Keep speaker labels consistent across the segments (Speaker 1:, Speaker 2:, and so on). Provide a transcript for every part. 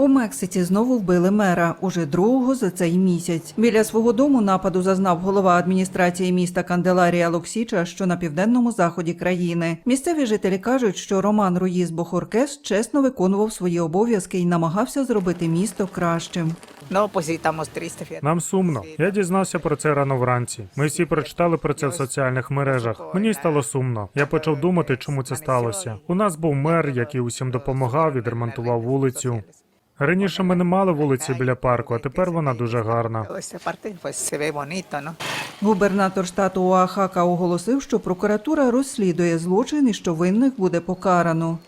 Speaker 1: У Мексиці знову вбили мера уже другого за цей місяць. Біля свого дому нападу зазнав голова адміністрації міста Канделарія Локсіча, що на південному заході країни. Місцеві жителі кажуть, що Роман Руїз Бохоркес чесно виконував свої обов'язки і намагався зробити місто кращим.
Speaker 2: Estamos
Speaker 3: Нам сумно. Я дізнався про це рано вранці. Ми всі прочитали про це в соціальних мережах. Мені стало сумно. Я почав думати, чому це сталося. У нас був мер, який усім допомагав, відремонтував вулицю. Раніше ми не мали вулиці біля парку, а тепер вона дуже гарна.
Speaker 2: ¿no?
Speaker 1: Губернатор штату Оахака оголосив, що прокуратура розслідує злочин і що винних буде покарано.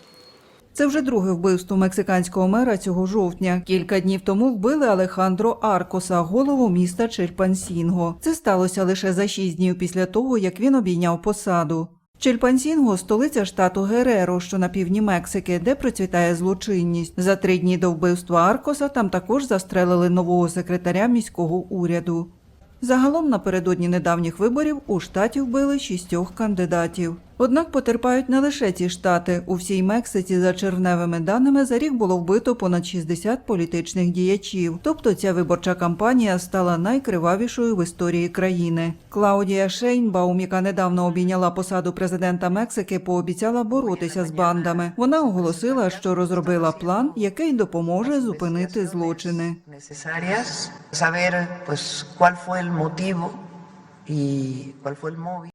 Speaker 1: Це вже друге вбивство мексиканського мера цього жовтня. Кілька днів тому вбили Алехандро Аркоса, голову міста Чельпансінго. Це сталося лише за шість днів після того, як він обійняв посаду. Чельпансінго – столиця штату Гереро, що на півдні Мексики, де процвітає злочинність. За три дні до вбивства Аркоса там також застрелили нового секретаря міського уряду. Загалом напередодні недавніх виборів у штаті вбили шістьох кандидатів. Однак потерпають не лише ці штати. У всій Мексиці, за червневими даними, за рік було вбито понад 60 політичних діячів. Тобто ця виборча кампанія стала найкривавішою в історії країни. Клаудія Шейнбаум, яка недавно обійняла посаду президента Мексики, пообіцяла боротися з бандами. Вона оголосила, що розробила план, який допоможе зупинити злочини.
Speaker 4: saber pues cuál fue el motivo y cuál fue el móvil.